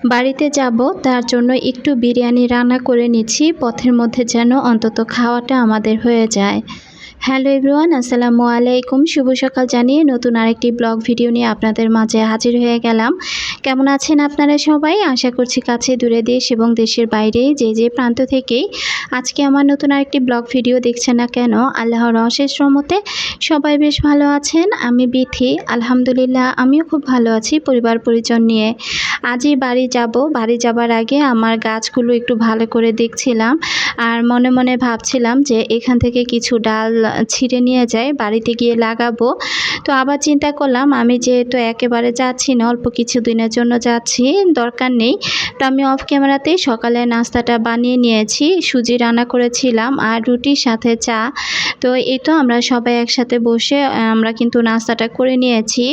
বাড়িতে যাব, তার জন্য একটু বিরিয়ানি রান্না করে নিচ্ছি, পথের মধ্যে যেন অন্তত খাওয়াটা আমাদের হয়ে যায়। হ্যালো এভরিওয়ান, আসসালামু আলাইকুম। শুভ সকাল জানিয়ে নতুন আরেকটি ব্লগ ভিডিও নিয়ে আপনাদের মাঝে হাজির হয়ে গেলাম। কেমন আছেন আপনারা সবাই? আশা করছি কাছে দূরে দেশ এবং দেশের বাইরে যে যে প্রান্ত থেকেই। আজকে আমার নতুন আরেকটি ব্লগ ভিডিও দেখছেন না কেন, আল্লাহর অশেষ রহমতে সবাই বেশ ভালো আছেন। আমি বিথি, আলহামদুলিল্লাহ, আমিও খুব ভালো আছি পরিবার পরিজন নিয়ে। আজই বাড়ি যাব। বাড়ি যাবার আগে আমার গাছগুলো একটু ভালো করে দেখছিলাম আর মনে মনে ভাবছিলাম যে এখান থেকে কিছু ডাল ছিঁড়ে নিয়ে যায় বাড়িতে গিয়ে লাগাবো। তো আবার চিন্তা করলাম, আমি যেহেতু একেবারে যাচ্ছি না, অল্প কিছু দিনের জন্য যাচ্ছি, দরকার নেই। তো আমি অফ ক্যামেরাতেই সকালে নাস্তাটা বানিয়ে নিয়েছি, সুজি রান্না করেছিলাম আর রুটির সাথে চা। তো এই তো আমরা সবাই একসাথে বসে, আমরা কিন্তু নাস্তাটা করে নিয়েছি।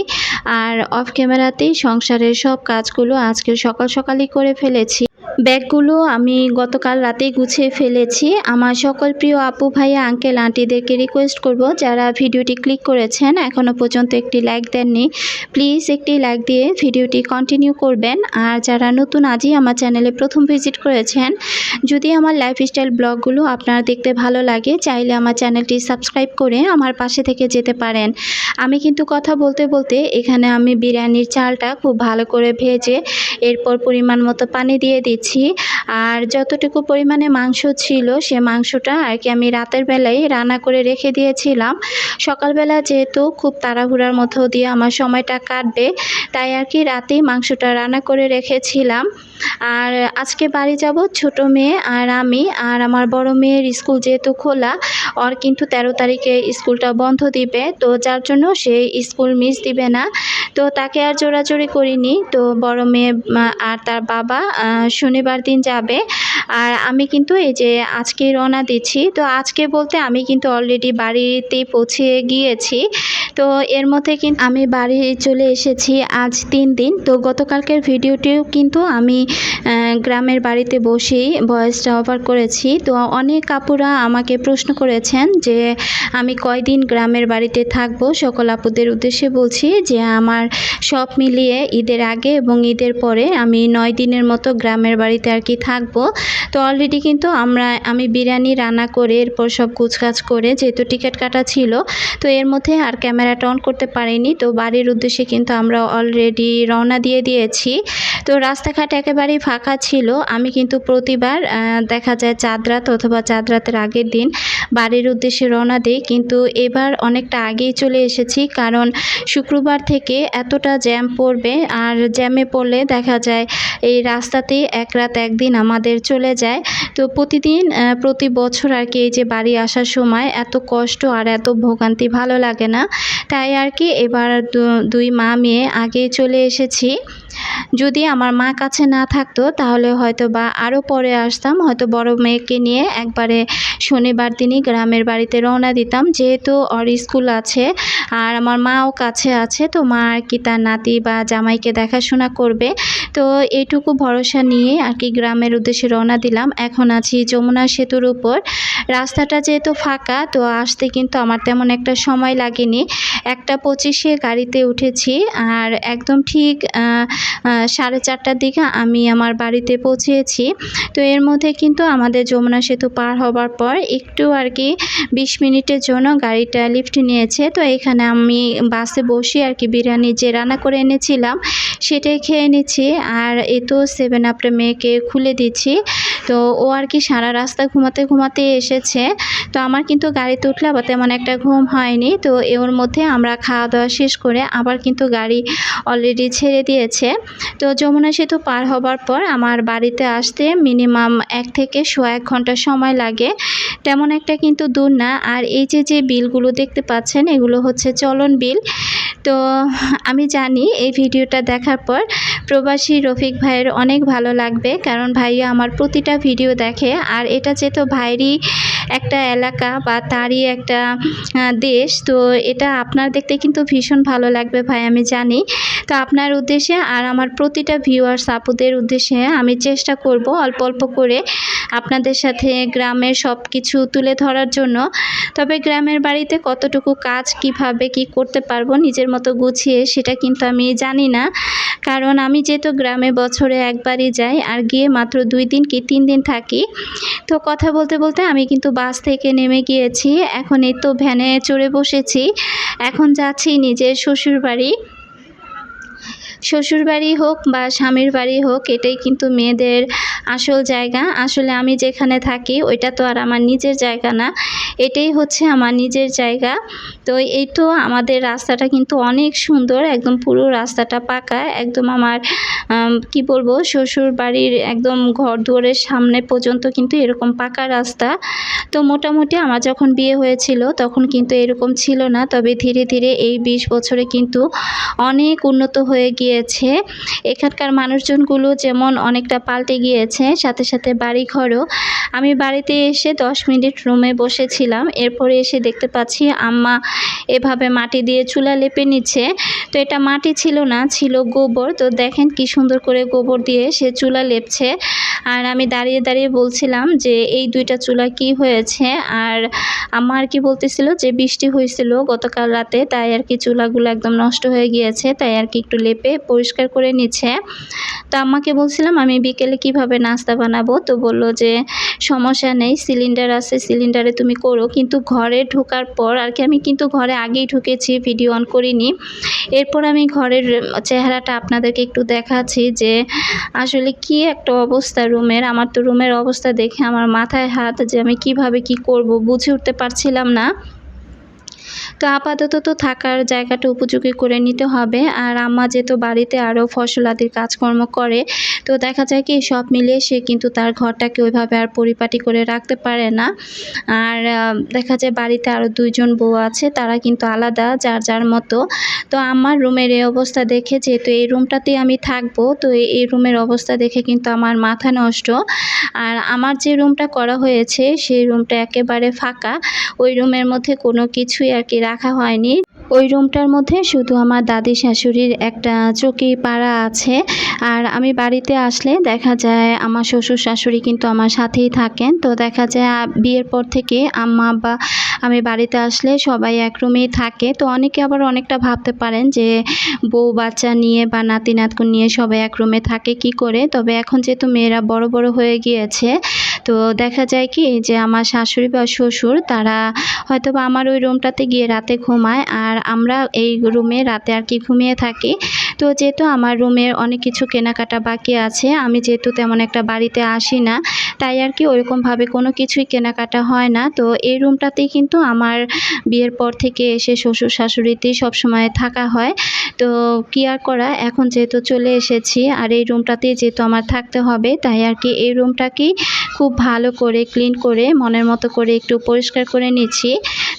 আর অফ ক্যামেরাতেই সংসারের সব কাজগুলো আজকে সকাল সকালই করে ফেলেছি। ব্যাগগুলো আমি গতকাল রাতেই গুছিয়ে ফেলেছি। আমার সকল প্রিয় আপু, ভাইয়া, আঙ্কেল, আন্টিদেরকে রিকোয়েস্ট করব যারা ভিডিওটি ক্লিক করেছেন এখনও পর্যন্ত একটি লাইক দেননি। প্লিজ একটি লাইক দিয়ে ভিডিওটি কন্টিনিউ করবেন। আর যারা নতুন আজই আমার চ্যানেলে প্রথম ভিজিট করেছেন, যদি আমার লাইফস্টাইল ব্লগগুলো আপনার দেখতে ভালো লাগে, চাইলে আমার চ্যানেলটি সাবস্ক্রাইব করে আমার পাশে থেকে যেতে পারেন। আমি কিন্তু কথা বলতে বলতে এখানে আমি বিরিয়ানির চালটা খুব ভালো করে ভেজে, এরপর পরিমাণ মতো পানি দিয়ে দিচ্ছি আর যতটুকু পরিমাণে মাংস ছিল সে মাংসটা আর কি আমি রাতের বেলায় রান্না করে রেখে দিয়েছিলাম। সকালবেলা যেহেতু খুব তাড়াহুড়ার মধ্য দিয়ে আমার সময়টা কাটবে, তাই আর কি রাতেই মাংসটা রান্না করে রেখেছিলাম। আর আজকে বাড়ি যাব ছোট মেয়ে আর আমি আর আমার বড় মেয়ের স্কুল যেহেতু খোলা, ওর কিন্তু তেরো তারিখে স্কুলটা বন্ধ দিবে, তো যার জন্য সে স্কুল মিস দিবে না। তো তাকে আর জোরাজোরি করিনি, তো বড় মেয়ে আর তার বাবা শনিবার দিন যাবে। আর আমি কিন্তু এই যে আজকে রওনা দিচ্ছি, তো আজকে বলতে আমি কিন্তু অলরেডি বাড়িতেই পৌঁছে গিয়েছি। তো এর মধ্যে কিন্তু আমি বাড়ি চলে এসেছি আজ তিন দিন, তো গতকালকের ভিডিওটিও কিন্তু আমি গ্রামের বাড়িতে বসেই ভয়েসটা ওভার করেছি। তো অনেক আপুরা আমাকে প্রশ্ন করেছেন যে, আমি কয়দিন গ্রামের বাড়িতে থাকব? সকল আপুদের উদ্দেশ্যে বলছি যে, আমার সব মিলিয়ে ঈদের আগে এবং ঈদের পরে আমি নয় দিনের মতো গ্রামের বাড়িতে আর কি থাকব। তো অলরেডি কিন্তু আমরা, আমি বিরিয়ানি রান্না করে এরপর সব কুচকাচ করে যেহেতু টিকিট কাটা ছিল, তো এর মধ্যে আর ক্যামেরাটা অন করতে পারিনি। তো বাড়ির উদ্দেশ্যে কিন্তু আমরা অলরেডি রওনা দিয়ে দিয়েছি। তো রাস্তাঘাট একেবারেই ফাঁকা ছিল, আমি কিন্তু প্রতিবার দেখা যায় চাঁদরাত অথবা চাঁদরাতের আগের দিন বাড়ির উদ্দেশ্যে রওনা দিই। কিন্তু এবার অনেকটা আগেই চলে এসেছি, কারণ শুক্রবার থেকে এতটা জ্যাম পড়বে। আর জ্যামে পড়লে দেখা যায় এই রাস্তাতেই এক রাত একদিন আমাদের চলে যায়। তো প্রতিদিন প্রতি বছর আর কি এই যে বাড়ি আসার সময় এত কষ্ট আর এত ভোগান্তি ভালো লাগে না। তাই আর কি এবার দুই মা মেয়ে আগে চলে এসেছি। যদি আমার মা কাছে না থাকতো, তাহলে হয়তো বা আরও পরে আসতাম। হয়তো বড় মেয়েকে নিয়ে একবারে শনিবার দিনই গ্রামের বাড়িতে রওনা দিতাম। যেহেতু ওর স্কুল আছে আর আমার মাও কাছে আছে, তো মা আর কি তার নাতি বা জামাইকে দেখাশোনা করবে। তো এইটুকু ভরসা নিয়ে আর কি গ্রামের উদ্দেশ্যে রওনা দিলাম। এখন আছি যমুনা সেতুর উপর। রাস্তাটা যেহেতু ফাঁকা, তো আসতে কিন্তু আমার তেমন একটা সময় লাগেনি। একটা পঁচিশে গাড়িতে উঠেছি আর একদম ঠিক সাড়ে চারটার দিকে আমি আমার বাড়িতে পৌঁছেছি। তো এর মধ্যে কিন্তু আমাদের যমুনা সেতু পার হবার পর একটু আর কি বিশ মিনিটের জন্য গাড়িটা লিফট নিয়েছে। তো এখানে আমি বাসে বসে আর কি বিরিয়ানি যে রান্না করে এনেছিলাম সেটাই খেয়ে নিচ্ছি। আর এ তো সেভেন আপটা মেয়েকে খুলে দিচ্ছি। তো ও আর কি সারা রাস্তা ঘুমাতে ঘুমাতে এসেছে। তো আমার কিন্তু গাড়িতে উঠলে আবার তেমন একটা ঘুম হয়নি। তো এর মধ্যে আমরা খাওয়া দাওয়া শেষ করে আবার কিন্তু গাড়ি অলরেডি ছেড়ে দিয়েছে। তো যমুনা সেতু পার হবার পর আমার বাড়িতে আসতে মিনিমাম এক থেকে শো এক ঘণ্টা সময় লাগে। তেমন একটা কিন্তু দূর না। আর এই যে যে বিলগুলো দেখতে পাচ্ছেন, এগুলো হচ্ছে চলন বিল। তো আমি জানি এই ভিডিওটা দেখার পর প্রবাসী রফিক ভাইয়ের অনেক ভালো লাগবে। কারণ ভাইয়া আমার প্রতিটা ভিডিও দেখে আর এটা যেহেতু ভাইয়েরই একটা এলাকা বা তারই একটা দেশ। তো এটা আপনার দেখতে কিন্তু ভীষণ ভালো লাগবে ভাই, আমি জানি। তো আপনার উদ্দেশ্যে আর আমার প্রতিটা ভিউয়ার্স আপুদের উদ্দেশ্যে আমি চেষ্টা করব অল্প অল্প করে আপনাদের সাথে গ্রামের সব কিছু তুলে ধরার জন্য। তবে গ্রামের বাড়িতে কতটুকু কাজ, কীভাবে, কি করতে পারব নিজের মতো গুছিয়ে সেটা কিন্তু আমি জানি না। কারণ আমি যেহেতু গ্রামে বছরে একবারই যাই আর গিয়ে মাত্র দুই দিন কি তিন দিন থাকি, তো কথা বলতে বলতে আমি কিন্তু বাস থেকে নেমে গিয়েছি। এখন এই তো ভ্যানে চড়ে বসেছি। এখন যাচ্ছি নিজের শ্বশুর বাড়ি শ্বশুর বাড়ি হোক বা স্বামীর বাড়ি হোক এটাই কিন্তু মেয়েদের আসল জায়গা। আসলে আমি যেখানে থাকি ওইটা তো আর আমার নিজের জায়গা না। এটাই হচ্ছে আমার নিজের জায়গা। তো এই তো আমাদের রাস্তাটা কিন্তু অনেক সুন্দর একদম পুরো রাস্তাটা পাকা। একদম আমার আম, কি বলব শ্বশুর বাড়ির একদম ঘর দুয়ারের সামনে পর্যন্ত কিন্তু এরকম পাকা রাস্তা। তো মোটামুটি আমার যখন বিয়ে হয়েছিল তখন কিন্তু এরকম ছিল না। তবে ধীরে ধীরে এই বিশ বছরে কিন্তু অনেক উন্নত হয়ে গিয়েছে এখানকার মানুষজনগুলো যেমন অনেকটা পাল্টে গিয়েছে, সাথে সাথে বাড়ি ঘরও আমি বাড়িতে এসে দশ মিনিট রুমে বসেছিলাম। এরপরে এসে দেখতে পাচ্ছি আম্মা এভাবে মাটি দিয়ে চুলা লেপে নিচ্ছে। তো এটা মাটি ছিল না, ছিল গোবর। তো দেখেন কি সুন্দর করে গোবর দিয়ে সে চুলা লেপছে। আর আমি দাঁড়িয়ে দাঁড়িয়ে বলছিলাম যে, এই দুইটা চুলা কি হয়েছে? আর আমার কি বলতেছিল যে, বৃষ্টি হয়েছিল গতকাল রাতে, তাই আর কি চুলাগুলো একদম নষ্ট হয়ে গিয়েছে, তাই আর কি একটু লেপে পরিষ্কার করে নিচ্ছে। তো আম্মাকে বলছিলাম, আমি বিকেলে কীভাবে নাস্তা বানাবো? তো বলল যে, সমস্যা নেই, সিলিন্ডার আছে, সিলিন্ডারে তুমি করো। কিন্তু ঘরে ঢোকার পর আর কি, আমি কিন্তু ঘরে আগেই ঢুকেছি, ভিডিও অন করিনি। এরপর আমি ঘরের চেহারাটা আপনাদেরকে একটু দেখাচ্ছি যে, আসলে কি একটা অবস্থা রুমের। আমার তো রুমের অবস্থা দেখে আমার মাথায় হাত যে আমি কীভাবে কি করব, বুঝে উঠতে পারছিলাম না। তো আপাতত তো থাকার জায়গাটা উপযোগী করে নিতে হবে। আর আম্মা যেহেতু বাড়িতে আরও ফসলাদির কাজকর্ম করে, তো দেখা যায় কি সব মিলিয়ে সে কিন্তু তার ঘরটাকে ওইভাবে আর পরিপাটি করে রাখতে পারে না। আর দেখা যায় বাড়িতে আরও দুইজন বউ আছে, তারা কিন্তু আলাদা যার যার মতো। তো আমার রুমের এই অবস্থা দেখে যেহেতু এই রুমটাতেই আমি থাকব, তো এই রুমের অবস্থা দেখে কিন্তু আমার মাথা নষ্ট। আর আমার যে রুমটা করা হয়েছে, সেই রুমটা একেবারে ফাঁকা। ওই রুমের মধ্যে কোনো কিছুই আর কি রাখা হয়নি। ওই রুমটার মধ্যে শুধু আমার দাদি শাশুড়ির একটা চকি পাড়া আছে। আর আমি বাড়িতে আসলে দেখা যায় আমার শ্বশুর শাশুড়ি কিন্তু আমার সাথেই থাকেন। তো দেখা যায় বিয়ের পর থেকে আম্মা বা আমি বাড়িতে আসলে সবাই এক রুমেই থাকে। তো অনেকে আবার অনেকটা ভাবতে পারেন যে বউ বাচ্চা নিয়ে বা নাতি নাতকুন নিয়ে সবাই এক রুমে থাকে কি করে? তবে এখন যেহেতু মেয়েরা বড় বড় হয়ে গিয়েছে তো দেখা যায় কি, যে আমার শাশুড়ি বা শ্বশুর তারা হয়তো বা আমার ওই রুমটাতে গিয়ে রাতে ঘুমায় আর আমরা এই রুমে রাতে আর কি ঘুমিয়ে থাকি। তো যেহেতু আমার রুমের অনেক কিছু কেনাকাটা বাকি আছে, আমি যেহেতু তেমন একটা বাড়িতে আসি না তাই আর কি ওইরকমভাবে কোনো কিছুই কেনাকাটা হয় না। তো এই রুমটাতেই কিন্তু আমার বিয়ের পর থেকে এসে শ্বশুর শাশুড়িতেই সবসময় থাকা হয়। তো কি আর করা, এখন যেহেতু চলে এসেছি, আর এই রুমটাতেই যেহেতু আমার থাকতে হবে, তাই আর কি এই রুমটাকেই খুব ভালো করে ক্লিন করে, মনের মতো করে একটু পরিষ্কার করে নিচ্ছি।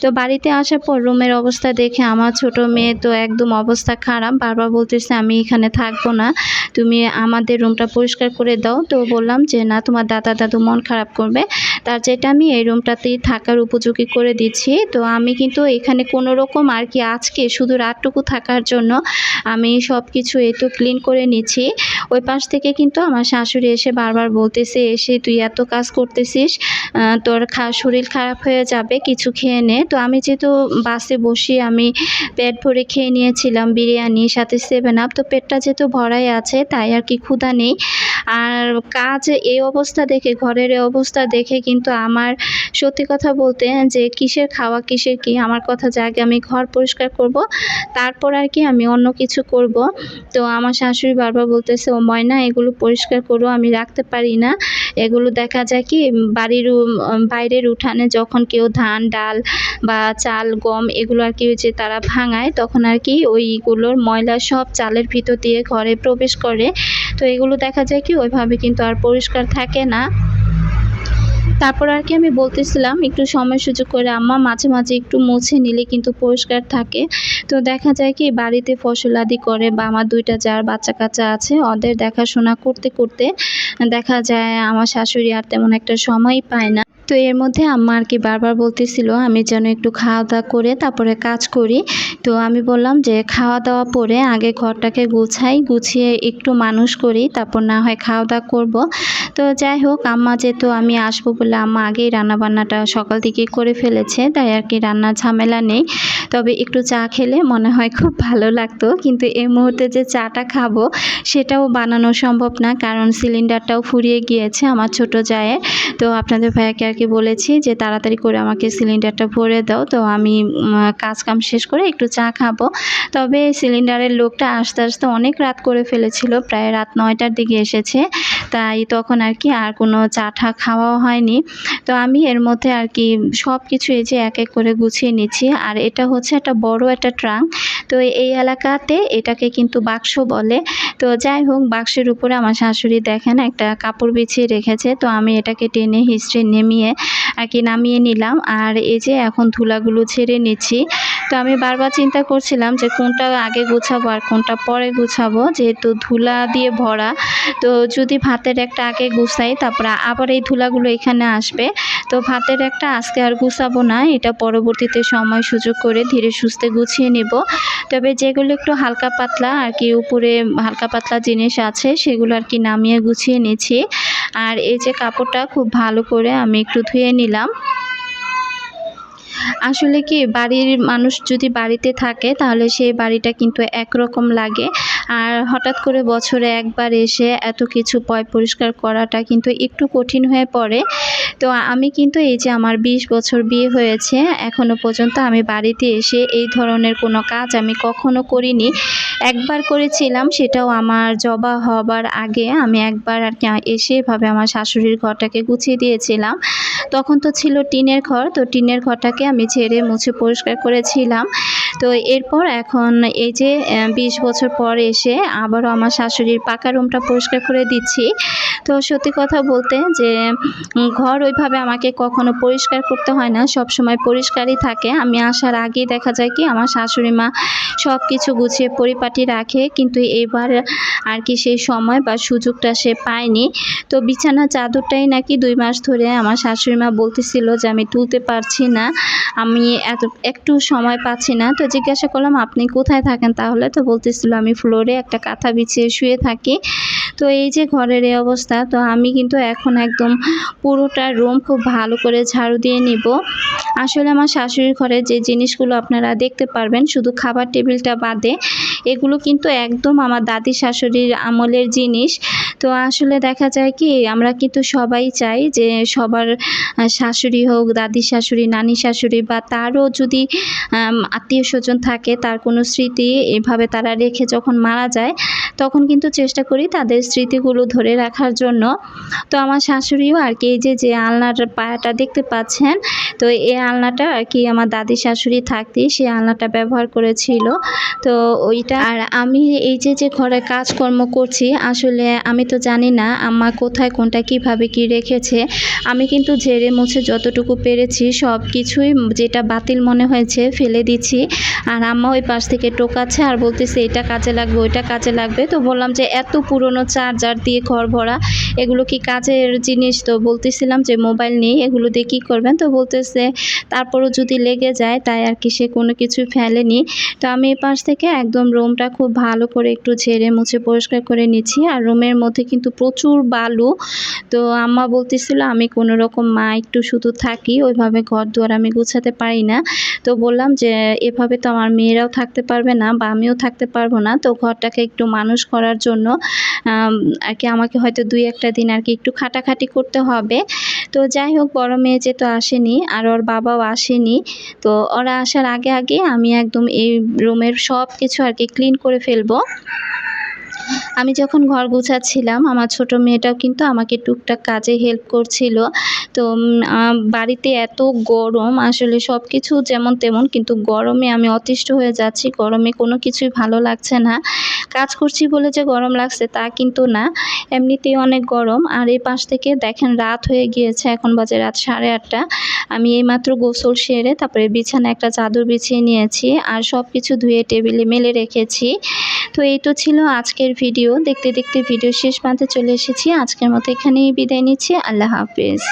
তো বাড়িতে আসার পর রুমের অবস্থা দেখে আমার ছোট মেয়ে তো একদম অবস্থা খারাপ, বারবার বলতেছে, আমি এখানে থাকব না, তুমি আমাদের রুমটা পরিষ্কার করে দাও। তো বললাম যে, না, তোমার দাদা দাদু মন খারাপ করবে। তার যেটা আমি এই রুমটাতেই থাকার উপযোগী করে দিচ্ছি। তো আমি কিন্তু এখানে কোনো রকম আর কি আজকে শুধু রাতটুকু থাকার জন্য আমি সব কিছু এই তো ক্লিন করে নিচ্ছি। ওই পাশ থেকে কিন্তু আমার শাশুড়ি এসে বারবার বলতেছে, এসে তুই এত কাজ করতেছিস তোর খা, শরীর খারাপ হয়ে যাবে, কিছু খেয়ে নে। তো আমি যেহেতু বাসে বসে, আমি পেট ভরে খেয়ে নিয়েছিলাম বিরিয়ানি, সাথে সেভেন আপ তো পেটটা যেহেতু ভরাই আছে, তাই আর কি ক্ষুধা নেই। আর কাজ এই অবস্থা দেখে, ঘরের অবস্থা দেখে কিন্তু আমার সত্যি কথা বলতে যে কিসের খাওয়া, কিসের কি, আমার কথা যে আগে আমি ঘর পরিষ্কার করব, তারপর আর কি আমি অন্য কিছু করব। তো আমার শাশুড়ি বারবার বলতেছে, ও ময়না, এগুলো পরিষ্কার করো, আমি রাখতে পারি না। এগুলো দেখা যায় কি, বাড়ির বাইরের উঠানে যখন কেউ ধান, ডাল বা চাল, গম এগুলো আর কি যে তারা ভাঙায়, তখন আর কি ওইগুলোর ময়লা সব চালের ভিতর দিয়ে ঘরে প্রবেশ করে। তো এগুলো দেখা যায় কি, ওইভাবে কিন্তু আর পরিষ্কার থাকে না। তারপর আর কি আমি বলতেছিলাম, একটু সময় সুযোগ করে আম্মা মাঝে মাঝে একটু মুছে নিলে কিন্তু পরিষ্কার থাকে। তো দেখা যায় কি বাড়িতে ফসল আদি করে বা আমার দুইটা যার বাচ্চা কাচ্চা আছে, ওদের দেখাশোনা করতে করতে দেখা যায় আমার শাশুড়ি আর তেমন একটা সময় পায় না। তো এর মধ্যে আম্মা আর কি বারবার বলতেছিল, আমি যেন একটু খাওয়া দাওয়া করে তারপরে কাজ করি। তো আমি বললাম যে খাওয়া দাওয়া পরে আগে ঘরটাকে গুছাই, গুছিয়ে একটু মানুষ করি, তারপর না হয় খাওয়া দাওয়া করব। তো যাই হোক, আম্মা যেহেতু আমি আসব বলে আম্মা আগেই রান্নাবান্নাটা সকাল থেকে করে ফেলেছে, তাই আর কি রান্নার ঝামেলা নেই। তবে একটু চা খেলে মনে হয় খুব ভালো লাগতো, কিন্তু এই মুহূর্তে যে চাটা খাব, সেটাও বানানো সম্ভব না, কারণ সিলিন্ডারটাও ফুরিয়ে গিয়েছে আমার ছোট জায়ের। তো আপনাদের ভাইয়াকে আর কি বলেছি যে তাড়াতাড়ি করে আমাকে সিলিন্ডারটা ভরে দাও। তো আমি কাজ কাম শেষ করে একটু চা খাব। তবে সিলিন্ডারের লোকটা আস্তে আস্তে অনেক রাত করে ফেলেছিল, প্রায় রাত নয়টার দিকে এসেছে। তাই তখন আর কি আর কোনো চা ঠা খাওয়াও হয়নি। তো আমি এর মধ্যে আর কি সব কিছু এই যে এক এক করে গুছিয়ে নিচ্ছি। আর এটা হচ্ছে একটা বড় একটা ট্রাঙ্ক। তো এই এলাকাতে এটাকে কিন্তু বাক্স বলে। তো যাই হোক, বাক্সের উপরে আমার শাশুড়ি দেখেন একটা কাপড় বিছিয়ে রেখেছে। তো আমি এটাকে টেনে হিস্ট্রি নেমিয়ে আর কি নামিয়ে নিলাম। আর এই যে এখন ধুলাগুলো ছেড়ে নিচ্ছি। তো আমি বারবার চিন্তা করছিলাম যে কোনটা আগে গুছাবো আর কোনটা পরে গুছাবো, যেহেতু ধুলা দিয়ে ভরা। তো যদি ভাতের একটা আগে গুছাই, তারপরে আবার এই ধুলাগুলো এখানে আসবে। তো ভাতের একটা আজকে আর গুছাবো না, এটা পরবর্তীতে সময় সুযোগ করে ধীরে সুস্থে গুছিয়ে নেব। তবে যেগুলো একটু হালকা পাতলা আর কি, উপরে হালকা পাতলা জিনিস আছে, সেগুলো আর কি নামিয়ে গুছিয়ে নিচ্ছি। আর এই যে কাপড়টা খুব ভালো করে আমি একটু ধুয়ে নিলাম। আসলে কি, বাড়ির মানুষ যদি বাড়িতে থাকে, তাহলে সেই বাড়িটা কিন্তু একরকম লাগে। আর হঠাৎ করে বছরে একবার এসে এত কিছু পয় পরিষ্কার করাটা কিন্তু একটু কঠিন হয়ে পড়ে। তো আমি কিন্তু এই যে আমার ২০ বছর বিয়ে হয়েছে এখনও পর্যন্ত আমি বাড়িতে এসে এই ধরনের কোনো কাজ আমি কখনো করিনি। একবার করেছিলাম, সেটাও আমার জবা হবার আগে আমি একবার আর কি এসে এভাবে আমার শাশুড়ির ঘরটাকে গুছিয়ে দিয়েছিলাম। তখন তো ছিল টিনের ঘর, তো টিনের ঘরটাকে আমি ছেড়ে মুছে পরিষ্কার করেছিলাম। তো এরপর এখন এই যে বিশ বছর পর এসে আবারও আমার শাশুড়ির পাকা রুমটা পরিষ্কার করে দিচ্ছি। তো সত্যি কথা বলতে যে ঘর ওইভাবে আমাকে কখনো পরিষ্কার করতে হয় না সব সময় পরিষ্কারই থাকে। আমি আসার আগেই দেখা যায় কি, আমার শাশুড়ি মা সব কিছু গুছিয়ে পরিপাটি রাখে, কিন্তু এবার আর কি সেই সময় বা সুযোগটা সে পায়নি। তো বিছানা চাদরটাই নাকি দুই মাস ধরে আমার শাশুড়ি মা বলতেছিল যে, আমি তুলতে পারছি না। আমি এত, একটু সময় পাচ্ছি না, তো জিজ্ঞাসা করলাম, আপনি কোথায় থাকেন? তাহলে তো বলতেছিল, আমি ফ্লোরে একটা কাঁথা বিছিয়ে শুয়ে থাকি। তো এই যে ঘরের এই অবস্থা, তো আমি কিন্তু এখন একদম পুরোটা রুম খুব ভালো করে ঝাড়ু দিয়ে নিব। আসলে আমার শাশুড়ির ঘরে যে জিনিসগুলো আপনারা দেখতে পারবেন, শুধু খাবার টেবিলটা বাদে, এগুলো কিন্তু একদম আমার দাদি শাশুড়ির আমলের জিনিস। তো আসলে দেখা যায় কি, আমরা কিন্তু সবাই চাই যে সবার শাশুড়ি হোক, দাদি শাশুড়ি, নানি শাশুড়ি বা তারও যদি আত্মীয় স্বজন থাকে, তার কোনো স্মৃতি এভাবে তারা রেখে যখন মারা যায়, তখন কিন্তু চেষ্টা করি তাদের স্মৃতিগুলো ধরে রাখার জন্য। তো আমার শাশুড়িও আর কি, এই যে যে আলনার পায়াটা দেখতে পাচ্ছেন, তো এই আলনাটা আর কি আমার দাদি শাশুড়ি থাকতেই সেই আলনাটা ব্যবহার করেছিল। তো ওইটা আর আমি এই যে যে ঘরে কাজকর্ম করছি, আসলে আমি তো জানি না আম্মা কোথায় কোনটা কীভাবে কি রেখেছে। আমি কিন্তু ঝেড়ে মুছে যতটুকু পেরেছি সব কিছুই যেটা বাতিল মনে হয়েছে ফেলে দিচ্ছি। আর আম্মা ওই পাশ থেকে টোকাচ্ছে আর বলতেছে, এটা কাজে লাগবে, ওইটা কাজে লাগবে। তো বললাম যে, এত পুরনো চার্জার দিয়ে ঘর ভরা, এগুলো কি কাজের জিনিস? তো বলতেছিলাম যে, মোবাইল নেই, এগুলো দিয়ে কী করবেন? তো বলতেছে তারপরও যদি লেগে যায়, তাই আর কি সে কোনো কিছু ফেলেনি। তো আমি এই পাশ থেকে একদম রুমটা খুব ভালো করে একটু ঝেড়ে মুছে পরিষ্কার করে নিচ্ছি। আর রুমের মধ্যে কিন্তু প্রচুর বালু। তো আম্মা বলতেছিল, আমি কোনো রকম মা, একটু শুধু থাকি। ওইভাবে ঘর দুয়ার আমি গুছাতে পারি না। তো বললাম যে, এভাবে তো আমার মেয়েরাও থাকতে পারবে না বা আমিও থাকতে পারব না। তো ঘরটাকে একটু মানুষ করার জন্য আর কি আমাকে হয়তো দুই একটা দিন আর কি একটু খাটাখাটি করতে হবে। তো যাই হোক, বড় মেয়ে যেহেতু আসেনি, আর ওর বাবাও আসেনি। তো ওরা আসার আগে আগে আমি একদম এই রুমের সব কিছু আর কি ক্লিন করে ফেলব। আমি যখন ঘর গুছাচ্ছিলাম, আমার ছোট মেয়েটাও কিন্তু আমাকে টুকটাক কাজে হেল্প করছিল। তো বাড়িতে এত গরম, আসলে সব কিছু যেমন তেমন, কিন্তু গরমে আমি অতিষ্ঠ হয়ে যাচ্ছি, গরমে কোনো কিছুই ভালো লাগছে না। কাজ করছি বলে যে গরম লাগছে, তা কিন্তু না। এমনিতেই অনেক গরম, আর এই পাশ থেকে দেখেন রাত হয়ে গিয়েছে, এখন বাজে রাত সাড়ে আটটা। আমি এইমাত্র গোসল সেরে, তারপরে বিছানা একটা চাদর বিছিয়ে নিয়েছি, আর সব কিছু ধুয়ে টেবিলে মেলে রেখেছি। তো এই তো ছিল আজকের ভিডিও দেখতে দেখতে ভিডিও শেষ প্রান্তে চলে এসেছি। আজকের মতো এখানেই বিদায় নিচ্ছি। আল্লাহ হাফেজ।